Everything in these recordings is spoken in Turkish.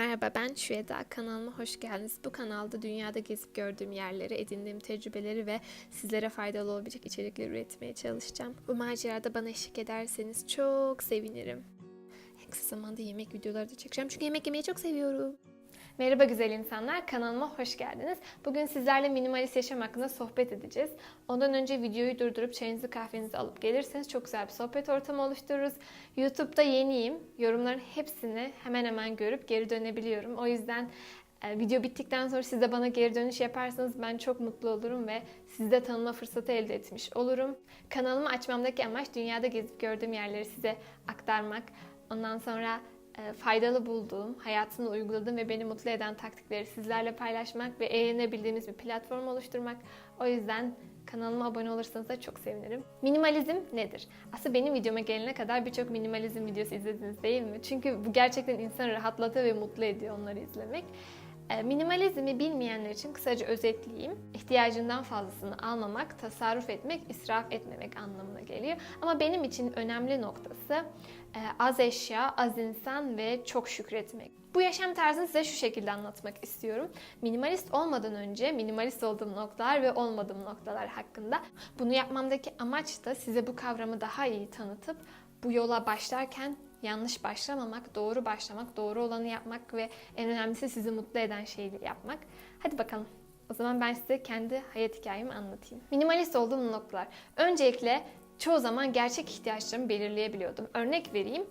Merhaba ben Şüeda. Kanalıma hoş geldiniz. Bu kanalda dünyada gezip gördüğüm yerleri, edindiğim tecrübeleri ve sizlere faydalı olabilecek içerikler üretmeye çalışacağım. Bu macerada bana eşlik ederseniz çok sevinirim. En kısa zamanda yemek videoları da çekeceğim çünkü yemek yemeyi çok seviyorum. Merhaba güzel insanlar, kanalıma hoş geldiniz. Bugün sizlerle minimalist yaşam hakkında sohbet edeceğiz. Ondan önce videoyu durdurup çayınızı kahvenizi alıp gelirseniz çok güzel bir sohbet ortamı oluştururuz. YouTube'da yeniyim. Yorumların hepsini hemen hemen görüp geri dönebiliyorum. O yüzden e, video bittikten sonra siz de bana geri dönüş yaparsanız ben çok mutlu olurum ve sizi de tanıma fırsatı elde etmiş olurum. Kanalımı açmamdaki amaç dünyada gezip gördüğüm yerleri size aktarmak. Ondan sonra faydalı bulduğum, hayatımda uyguladığım ve beni mutlu eden taktikleri sizlerle paylaşmak ve eğlenebildiğimiz bir platform oluşturmak. O yüzden kanalıma abone olursanız da çok sevinirim. Minimalizm nedir? Aslında benim videoma gelene kadar birçok minimalizm videosu izlediniz değil mi? Çünkü bu gerçekten insanı rahatlatıyor ve mutlu ediyor onları izlemek. E, Minimalizmi bilmeyenler için kısaca özetleyeyim. İhtiyacından fazlasını almamak, tasarruf etmek, israf etmemek anlamına geliyor. Ama benim için önemli noktası e, az eşya, az insan ve çok şükretmek. Bu yaşam tarzını size şu şekilde anlatmak istiyorum. Minimalist olmadan önce minimalist olduğum noktalar ve olmadığım noktalar hakkında. Bunu yapmamdaki amaç da size bu kavramı daha iyi tanıtıp bu yola başlarken yanlış başlamamak, doğru başlamak, doğru olanı yapmak ve en önemlisi sizi mutlu eden şeyi yapmak. Hadi bakalım. O zaman ben size kendi hayat hikayemi anlatayım. Minimalist olduğum noktalar. Öncelikle çoğu zaman gerçek ihtiyaçlarımı belirleyebiliyordum. Örnek vereyim.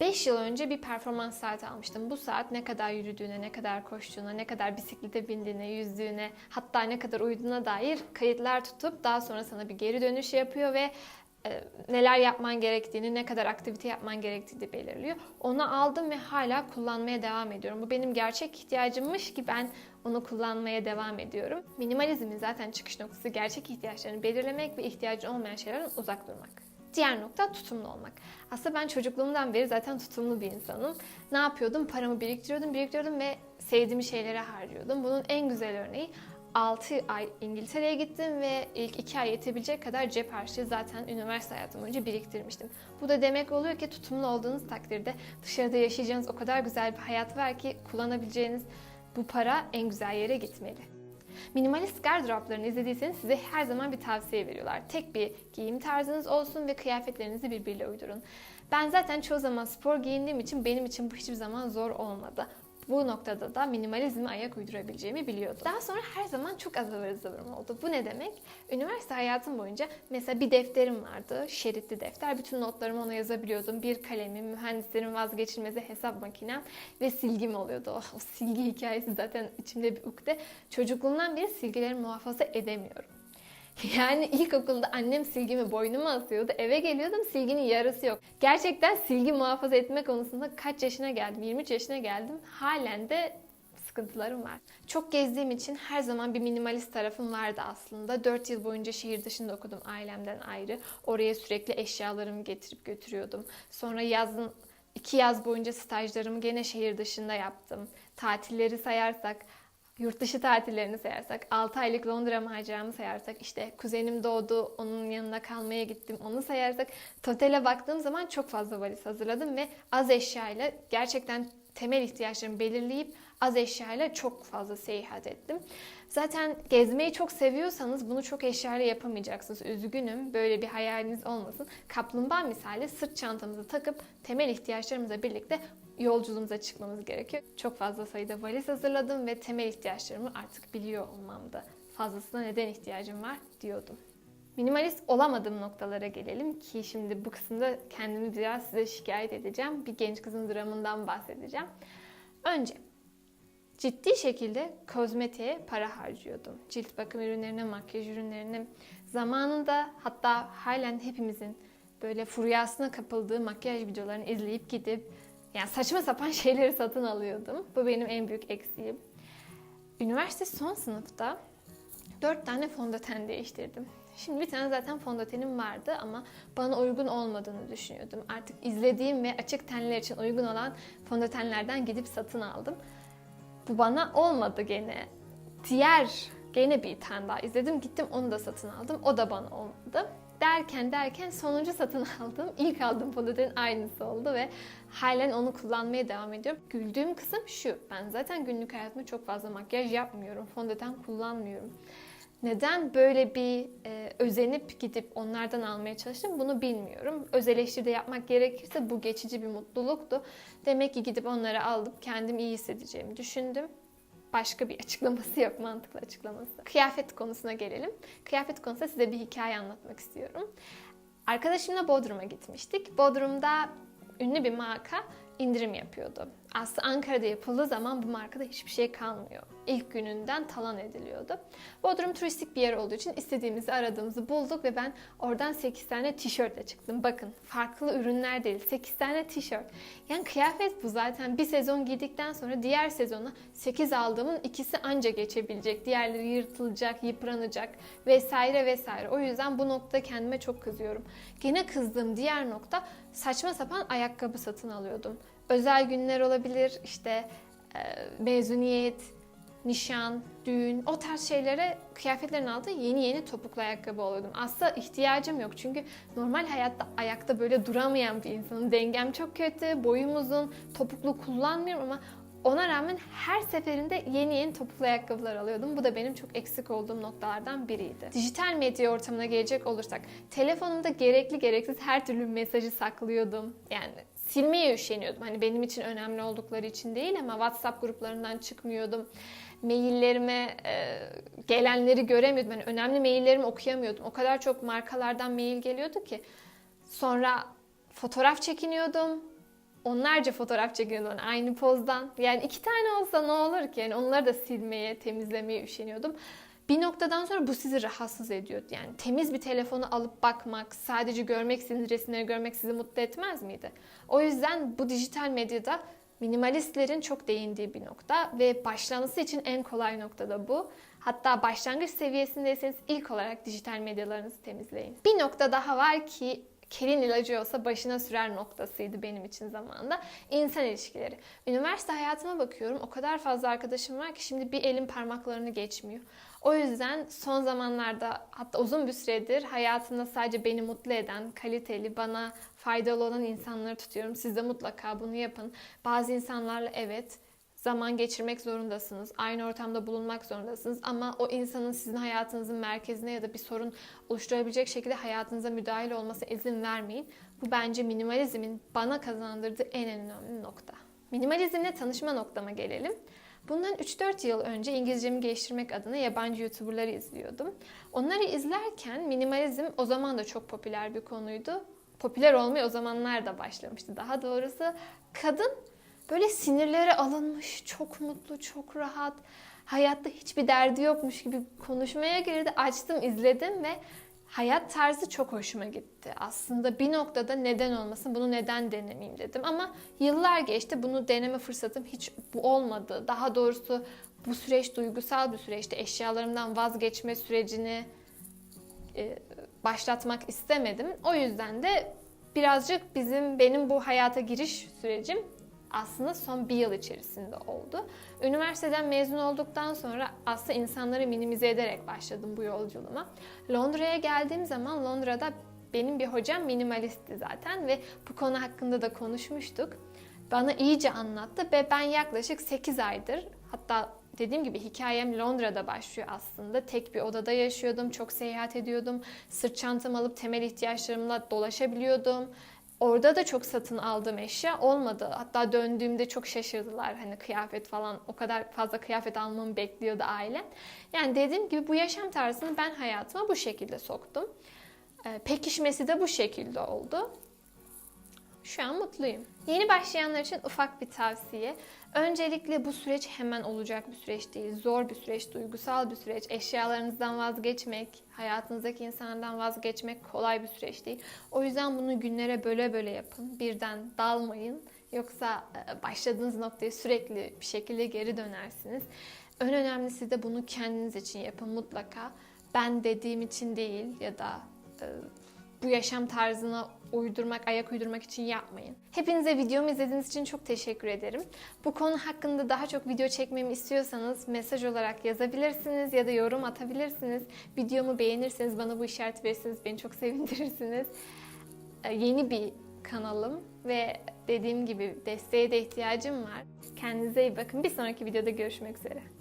5 yıl önce bir performans saati almıştım. Bu saat ne kadar yürüdüğüne, ne kadar koştuğuna, ne kadar bisiklete bindiğine, yüzdüğüne, hatta ne kadar uyuduğuna dair kayıtlar tutup daha sonra sana bir geri dönüş yapıyor ve e, neler yapman gerektiğini, ne kadar aktivite yapman gerektiğini belirliyor. Onu aldım ve hala kullanmaya devam ediyorum. Bu benim gerçek ihtiyacımmış ki ben onu kullanmaya devam ediyorum. Minimalizmin zaten çıkış noktası gerçek ihtiyaçlarını belirlemek ve ihtiyacı olmayan şeylerden uzak durmak. Diğer nokta tutumlu olmak. Aslında ben çocukluğumdan beri zaten tutumlu bir insanım. Ne yapıyordum? Paramı biriktiriyordum, biriktiriyordum ve sevdiğim şeylere harcıyordum. Bunun en güzel örneği 6 ay İngiltere'ye gittim ve ilk 2 ay yetebilecek kadar cep harçlığı zaten üniversite hayatım boyunca biriktirmiştim. Bu da demek oluyor ki tutumlu olduğunuz takdirde dışarıda yaşayacağınız o kadar güzel bir hayat var ki kullanabileceğiniz bu para en güzel yere gitmeli. Minimalist gardıroplarını izlediyseniz size her zaman bir tavsiye veriyorlar. Tek bir giyim tarzınız olsun ve kıyafetlerinizi birbiriyle uydurun. Ben zaten çoğu zaman spor giyindiğim için benim için bu hiçbir zaman zor olmadı. Bu noktada da minimalizme ayak uydurabileceğimi biliyordum. Daha sonra her zaman çok az ıvır zıvırım oldu. Bu ne demek? Üniversite hayatım boyunca mesela bir defterim vardı, şeritli defter. Bütün notlarımı ona yazabiliyordum. Bir kalemim, mühendislerin vazgeçilmezi hesap makinem ve silgim oluyordu. Oh, o silgi hikayesi zaten içimde bir ukde. Çocukluğumdan beri silgilerimi muhafaza edemiyorum. Yani ilkokulda annem silgimi boynuma asıyordu. Eve geliyordum silginin yarısı yok. Gerçekten silgi muhafaza etme konusunda kaç yaşına geldim? 23 yaşına geldim. Halen de sıkıntılarım var. Çok gezdiğim için her zaman bir minimalist tarafım vardı aslında. 4 yıl boyunca şehir dışında okudum ailemden ayrı. Oraya sürekli eşyalarımı getirip götürüyordum. Sonra yazın iki yaz boyunca stajlarımı gene şehir dışında yaptım. Tatilleri sayarsak Yurt dışı tatillerini sayarsak, 6 aylık Londra maceramı sayarsak, işte kuzenim doğdu, onun yanına kalmaya gittim, onu sayarsak, totale baktığım zaman çok fazla valiz hazırladım ve az eşyayla gerçekten temel ihtiyaçlarımı belirleyip az eşyayla çok fazla seyahat ettim. Zaten gezmeyi çok seviyorsanız bunu çok eşyayla yapamayacaksınız. Üzgünüm böyle bir hayaliniz olmasın. Kaplumbağa misali sırt çantamızı takıp temel ihtiyaçlarımızla birlikte yolculuğumuza çıkmamız gerekiyor. Çok fazla sayıda valiz hazırladım ve temel ihtiyaçlarımı artık biliyor olmamda. Fazlasına neden ihtiyacım var diyordum. Minimalist olamadığım noktalara gelelim ki şimdi bu kısımda kendimi biraz size şikayet edeceğim. Bir genç kızın dramından bahsedeceğim. Önce ciddi şekilde kozmetiğe para harcıyordum. Cilt bakım ürünlerine, makyaj ürünlerine. Zamanında hatta halen hepimizin böyle furyasına kapıldığı makyaj videolarını izleyip gidip yani saçma sapan şeyleri satın alıyordum. Bu benim en büyük eksiğim. Üniversite son sınıfta 4 tane fondöten değiştirdim. Şimdi bir tane zaten fondötenim vardı ama bana uygun olmadığını düşünüyordum. Artık izlediğim ve açık tenler için uygun olan fondötenlerden gidip satın aldım. Bu bana olmadı gene. Diğer gene bir tane daha izledim. Gittim onu da satın aldım. O da bana olmadı. Derken derken sonuncu satın aldığım ilk aldığım fondötenin aynısı oldu ve halen onu kullanmaya devam ediyorum. Güldüğüm kısım şu. Ben zaten günlük hayatımda çok fazla makyaj yapmıyorum. Fondöten kullanmıyorum. Neden böyle bir e, özenip gidip onlardan almaya çalıştım bunu bilmiyorum. Öz eleştiride yapmak gerekirse bu geçici bir mutluluktu. Demek ki gidip onları alıp kendim iyi hissedeceğimi düşündüm. Başka bir açıklaması yok, mantıklı açıklaması. Kıyafet konusuna gelelim. Kıyafet konusunda size bir hikaye anlatmak istiyorum. Arkadaşımla Bodrum'a gitmiştik. Bodrum'da ünlü bir marka indirim yapıyordu. Aslında Ankara'da yapıldığı zaman bu markada hiçbir şey kalmıyor. İlk gününden talan ediliyordu. Bodrum turistik bir yer olduğu için istediğimizi aradığımızı bulduk ve ben oradan 8 tane tişörtle çıktım. Bakın farklı ürünler değil 8 tane tişört. Yani kıyafet bu zaten bir sezon giydikten sonra diğer sezona 8 aldığımın ikisi anca geçebilecek. Diğerleri yırtılacak, yıpranacak vesaire vesaire. O yüzden bu noktada kendime çok kızıyorum. Gene kızdığım diğer nokta saçma sapan ayakkabı satın alıyordum. Özel günler olabilir, işte e, mezuniyet, nişan, düğün o tarz şeylere kıyafetlerin altında yeni yeni topuklu ayakkabı alıyordum. Aslında ihtiyacım yok çünkü normal hayatta ayakta böyle duramayan bir insanım. Dengem çok kötü, boyum uzun, topuklu kullanmıyorum ama ona rağmen her seferinde yeni yeni topuklu ayakkabılar alıyordum. Bu da benim çok eksik olduğum noktalardan biriydi. Dijital medya ortamına gelecek olursak, telefonumda gerekli gereksiz her türlü mesajı saklıyordum. Yani silmeye üşeniyordum. Hani benim için önemli oldukları için değil ama WhatsApp gruplarından çıkmıyordum. Maillerime e, gelenleri göremiyordum. Hani önemli maillerimi okuyamıyordum. O kadar çok markalardan mail geliyordu ki. Sonra fotoğraf çekiniyordum. Onlarca fotoğraf çekiyordum hani aynı pozdan. Yani iki tane olsa ne olur ki? Yani onları da silmeye, temizlemeye üşeniyordum. Bir noktadan sonra bu sizi rahatsız ediyor. Yani temiz bir telefonu alıp bakmak, sadece görmek istediğiniz resimleri görmek sizi mutlu etmez miydi? O yüzden bu dijital medyada minimalistlerin çok değindiği bir nokta ve başlaması için en kolay nokta da bu. Hatta başlangıç seviyesindeyseniz ilk olarak dijital medyalarınızı temizleyin. Bir nokta daha var ki kelin ilacı olsa başına sürer noktasıydı benim için zamanda. İnsan ilişkileri. Üniversite hayatıma bakıyorum. O kadar fazla arkadaşım var ki şimdi bir elin parmaklarını geçmiyor. O yüzden son zamanlarda hatta uzun bir süredir hayatımda sadece beni mutlu eden, kaliteli, bana faydalı olan insanları tutuyorum. Siz de mutlaka bunu yapın. Bazı insanlarla evet zaman geçirmek zorundasınız. Aynı ortamda bulunmak zorundasınız. Ama o insanın sizin hayatınızın merkezine ya da bir sorun oluşturabilecek şekilde hayatınıza müdahil olmasına izin vermeyin. Bu bence minimalizmin bana kazandırdığı en önemli nokta. Minimalizmle tanışma noktama gelelim. Bundan 3-4 yıl önce İngilizcemi geliştirmek adına yabancı YouTuber'ları izliyordum. Onları izlerken minimalizm o zaman da çok popüler bir konuydu. Popüler olmaya o zamanlar da başlamıştı. Daha doğrusu kadın böyle sinirleri alınmış, çok mutlu, çok rahat, hayatta hiçbir derdi yokmuş gibi konuşmaya girdi. Açtım, izledim ve hayat tarzı çok hoşuma gitti. Aslında bir noktada neden olmasın, bunu neden denemeyeyim dedim. Ama yıllar geçti, bunu deneme fırsatım hiç olmadı. Daha doğrusu bu süreç duygusal bir süreçti. Eşyalarımdan vazgeçme sürecini e, başlatmak istemedim. O yüzden de birazcık bizim benim bu hayata giriş sürecim aslında son bir yıl içerisinde oldu. Üniversiteden mezun olduktan sonra aslında insanları minimize ederek başladım bu yolculuğuma. Londra'ya geldiğim zaman Londra'da benim bir hocam minimalistti zaten ve bu konu hakkında da konuşmuştuk. Bana iyice anlattı ve ben yaklaşık 8 aydır hatta dediğim gibi hikayem Londra'da başlıyor aslında. Tek bir odada yaşıyordum, çok seyahat ediyordum. Sırt çantamı alıp temel ihtiyaçlarımla dolaşabiliyordum. Orada da çok satın aldığım eşya olmadı. Hatta döndüğümde çok şaşırdılar. Hani kıyafet falan o kadar fazla kıyafet almamı bekliyordu ailem. Yani dediğim gibi bu yaşam tarzını ben hayatıma bu şekilde soktum. Ee, pekişmesi de bu şekilde oldu. Şu an mutluyum. Yeni başlayanlar için ufak bir tavsiye. Öncelikle bu süreç hemen olacak bir süreç değil. Zor bir süreç, duygusal bir süreç. Eşyalarınızdan vazgeçmek, hayatınızdaki insanlardan vazgeçmek kolay bir süreç değil. O yüzden bunu günlere böyle böyle yapın. Birden dalmayın. Yoksa e, başladığınız noktaya sürekli bir şekilde geri dönersiniz. En önemlisi de bunu kendiniz için yapın mutlaka. Ben dediğim için değil ya da e, bu yaşam tarzına uydurmak, ayak uydurmak için yapmayın. Hepinize videomu izlediğiniz için çok teşekkür ederim. Bu konu hakkında daha çok video çekmemi istiyorsanız mesaj olarak yazabilirsiniz ya da yorum atabilirsiniz. Videomu beğenirseniz bana bu işaret verirseniz beni çok sevindirirsiniz. Ee, Yeni bir kanalım ve dediğim gibi desteğe de ihtiyacım var. Kendinize iyi bakın. Bir sonraki videoda görüşmek üzere.